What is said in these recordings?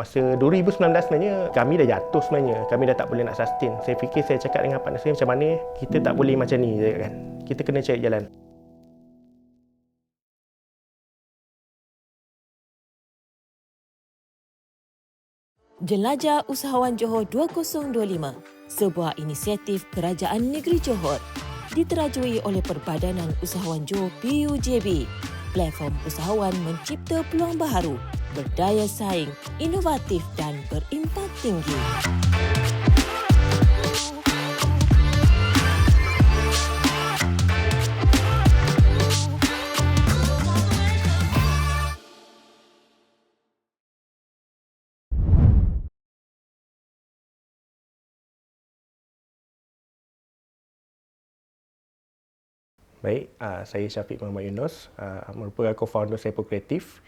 Masa 2019 sebenarnya kami dah jatuh sebenarnya. Kami dah tak boleh nak sustain. Saya fikir saya cakap dengan partner saya macam mana kita tak boleh macam ni kan. Kita kena cari jalan. Jelajah Usahawan Johor 2025, sebuah inisiatif Kerajaan Negeri Johor diterajui oleh Perbadanan Usahawan Johor PUJB. Platform usahawan mencipta peluang baharu berdaya saing, inovatif dan berimpak tinggi. Baik, uh, saya Syafiq Muhammad Yunus, uh, merupakan co-founder Sepo Kreatif.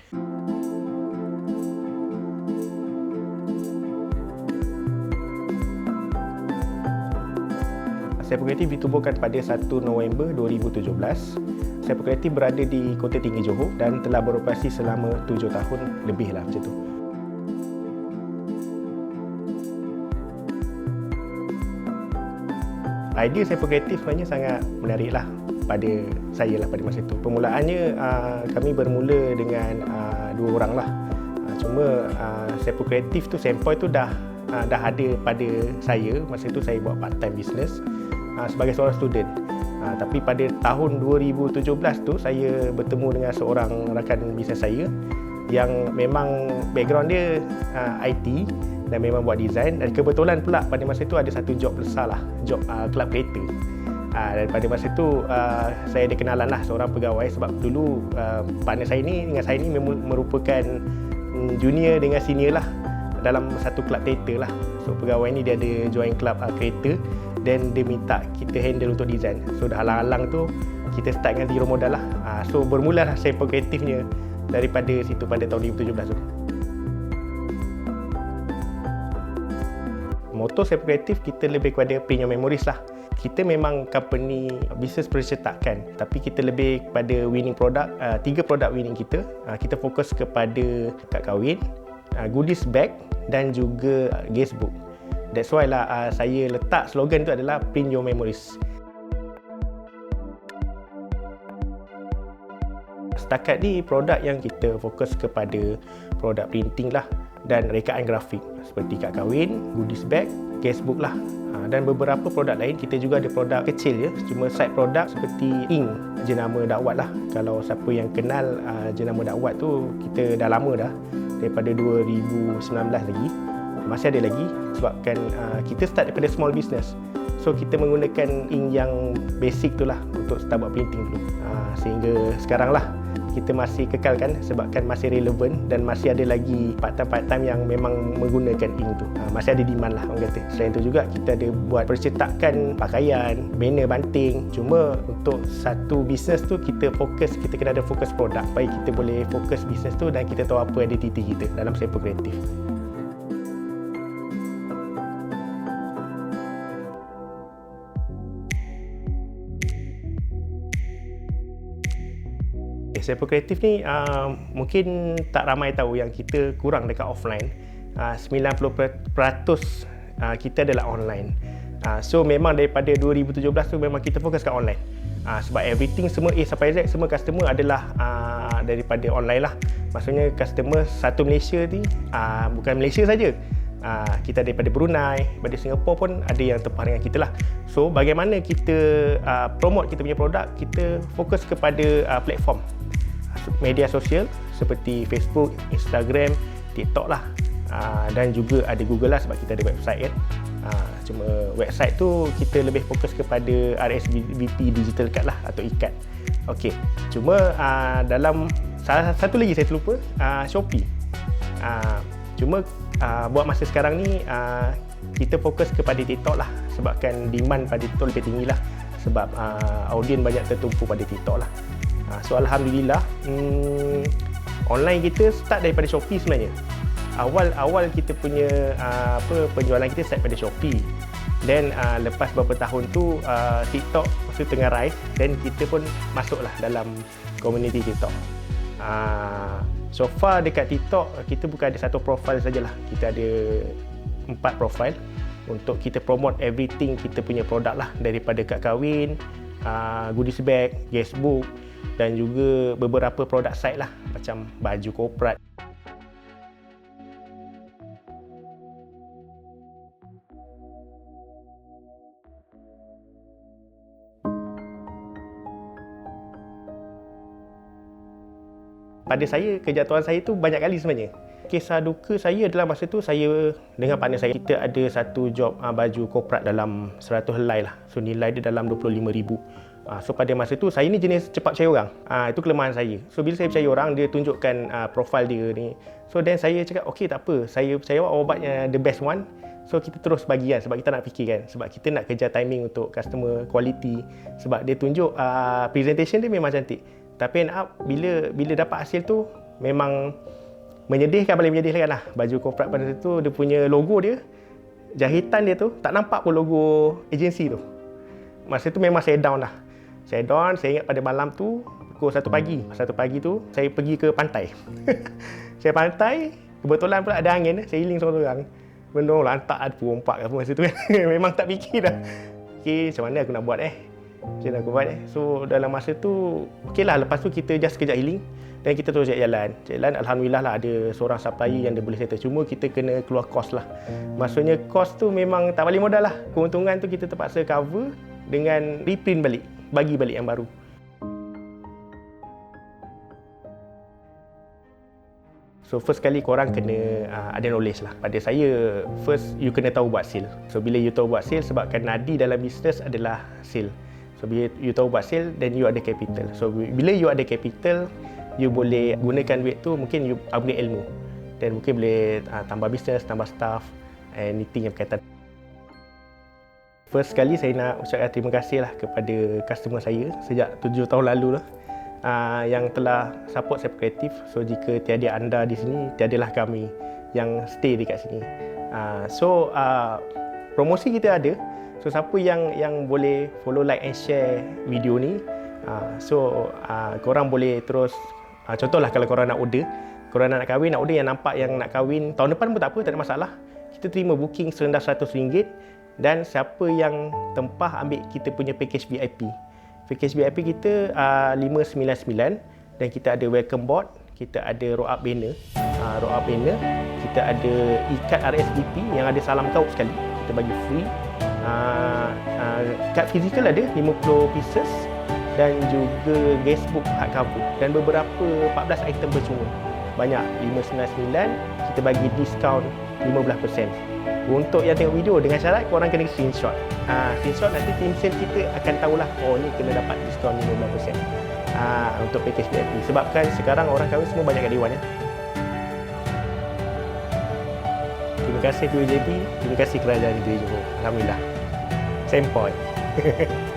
Sepo Kreatif ditubuhkan pada 1 November 2017. Sepo Kreatif berada di Kota Tinggi Johor dan telah beroperasi selama 7 tahun lebih lah macam tu. Idea Sepo Kreatif sebenarnya sangat menarik lah pada saya lah pada masa itu. Permulaannya uh, kami bermula dengan uh, dua orang lah. Uh, cuma Sepo Kreatif tu, Sempoi tu dah dah ada pada saya. Masa itu saya buat part time business uh, sebagai seorang student. Uh, tapi pada tahun 2017 tu saya bertemu dengan seorang rakan bisnes saya yang memang background dia uh, IT dan memang buat design. Dan kebetulan pula pada masa itu ada satu job besar lah job uh, club creator. Uh, dan pada masa itu uh, saya ada kenalan lah seorang pegawai sebab dulu uh, partner saya ni dengan saya ni merupakan um, junior dengan senior lah dalam satu club creator lah. So pegawai ni dia ada join club uh, creator dan dia minta kita handle untuk design. So dah halang-halang tu kita start dengan zero modal lah. Uh, so bermula lah saya kreatifnya daripada situ pada tahun 2017 tu. Motor saya kreatif kita lebih kepada premium memories lah. Kita memang company bisnes percetakan tapi kita lebih kepada winning product uh, tiga produk winning kita. Uh, kita fokus kepada kad kahwin uh, goodies bag dan juga uh, guestbook that's why lah uh, saya letak slogan tu adalah print your memories. Setakat ni produk yang kita fokus kepada produk printing lah dan rekaan grafik. Seperti kad kahwin, goodies bag, casebook lah. Ha, dan beberapa produk lain kita juga ada produk kecil ya cuma side produk seperti ink jenama dakwat lah. Kalau siapa yang kenal uh, jenama dakwat tu kita dah lama dah. Daripada 2019 lagi masih ada lagi sebabkan uh, kita start daripada small business so kita menggunakan ink yang basic tu lah untuk start buat printing dulu uh, sehingga sekarang lah kita masih kekalkan sebabkan masih relevan dan masih ada lagi part-time-part-time yang memang menggunakan ink tu. Ha, masih ada demand lah orang kata. Selain tu juga kita ada buat percetakan pakaian, banner banting. Cuma untuk satu bisnes tu kita fokus, kita kena ada fokus produk supaya kita boleh fokus bisnes tu dan kita tahu apa identiti kita dalam sepa kreatif. Sepa Kreatif ni uh, mungkin tak ramai tahu yang kita kurang dekat offline. Uh, 90% uh, kita adalah online. Uh, so memang daripada 2017 tu memang kita fokus kat online. Uh, sebab everything semua A sampai Z semua customer adalah uh, daripada online lah. Maksudnya customer satu Malaysia ni uh, bukan Malaysia saja. Uh, kita daripada Brunei, daripada Singapura pun ada yang tempah dengan kita lah. So bagaimana kita uh, promote kita punya produk, kita fokus kepada uh, platform media sosial seperti Facebook, Instagram, TikTok lah. Uh, dan juga ada Google lah sebab kita ada website kan cuma website tu kita lebih fokus kepada RSVP digital card lah atau e-card. Ok cuma uh, dalam salah satu lagi saya terlupa Shopee. Cuma buat masa sekarang ni kita fokus kepada TikTok lah sebabkan demand pada TikTok lebih tinggi lah sebab uh, audien banyak tertumpu pada TikTok lah Ha, so alhamdulillah hmm, online kita start daripada Shopee sebenarnya. Awal awal kita punya uh, apa penjualan kita start pada Shopee. Then uh, lepas beberapa tahun tu uh, TikTok masa tengah rise dan kita pun masuklah dalam community TikTok. Uh, So far dekat TikTok kita bukan ada satu profile sajalah. Kita ada empat profile untuk kita promote everything kita punya produk lah daripada kad kahwin, uh, goodies bag, guestbook dan juga beberapa produk site lah macam baju korporat. pada saya kejatuhan saya tu banyak kali sebenarnya kisah duka saya dalam masa tu saya dengan partner saya kita ada satu job uh, baju korporat dalam 100 helai lah. So nilai dia dalam 25000 uh, so pada masa tu saya ni jenis cepat percaya orang. Uh, itu kelemahan saya. So bila saya percaya orang dia tunjukkan uh, profil dia ni. So then saya cakap okey tak apa. Saya percaya obatnya the best one. So kita terus bagi kan sebab kita nak fikir kan. Sebab kita nak kejar timing untuk customer quality. Sebab dia tunjuk uh, presentation dia memang cantik. Tapi end up bila bila dapat hasil tu memang menyedihkan paling menyedihkan lah. Baju corporate pada tu dia punya logo dia jahitan dia tu tak nampak pun logo agensi tu. Masa tu memang saya down lah. Saya down, saya ingat pada malam tu pukul 1 pagi. Satu pagi tu saya pergi ke pantai. saya pantai, kebetulan pula ada angin, saya healing seorang-seorang. Benda lantak ada 4 ke masa tu memang tak fikir dah. Okay, macam mana aku nak buat eh? Macam mana aku buat eh? So dalam masa tu okey lah lepas tu kita just kejap healing dan kita terus jalan. Jalan Alhamdulillah lah ada seorang supplier yang dia boleh settle. Cuma kita kena keluar kos lah. Maksudnya kos tu memang tak balik modal lah. Keuntungan tu kita terpaksa cover dengan reprint balik. Bagi balik yang baru. So first kali korang kena uh, ada knowledge lah. Pada saya, first you kena tahu buat sale. So bila you tahu buat sale, sebabkan nadi dalam bisnes adalah sale. So bila you tahu buat sale, then you ada capital. So bila you ada capital, you boleh gunakan duit tu mungkin you upgrade ilmu. Dan mungkin boleh uh, tambah bisnes, tambah staff, anything yang berkaitan. First kali saya nak ucapkan terima kasih lah kepada customer saya sejak tujuh tahun lalu lah. Uh, yang telah support saya kreatif. So jika tiada anda di sini, tiadalah kami yang stay dekat sini. Uh, so uh, promosi kita ada. So siapa yang yang boleh follow like and share video ni uh, so uh, korang boleh terus uh, contohlah kalau korang nak order korang nak kahwin nak order yang nampak yang nak kahwin tahun depan pun tak apa tak ada masalah. Kita terima booking serendah RM100 dan siapa yang tempah ambil kita punya package VIP package VIP kita uh, 599 dan kita ada welcome board kita ada roll up banner. Uh, roll up banner kita ada ikat RSVP yang ada salam kau sekali kita bagi free. Uh, uh, kad fizikal ada 50 pieces dan juga guestbook hardcover dan beberapa 14 item percuma banyak 599 kita bagi diskaun 15% untuk yang tengok video dengan syarat korang kena screenshot. Uh, screenshot nanti tim sale kita akan tahulah oh ni kena dapat diskaun 15% uh, untuk package VIP sebabkan sekarang orang kahwin semua banyak kat Dewan ya. Kasih PUJB, terima kasih kerajaan negeri Johor. Alhamdulillah. Same point.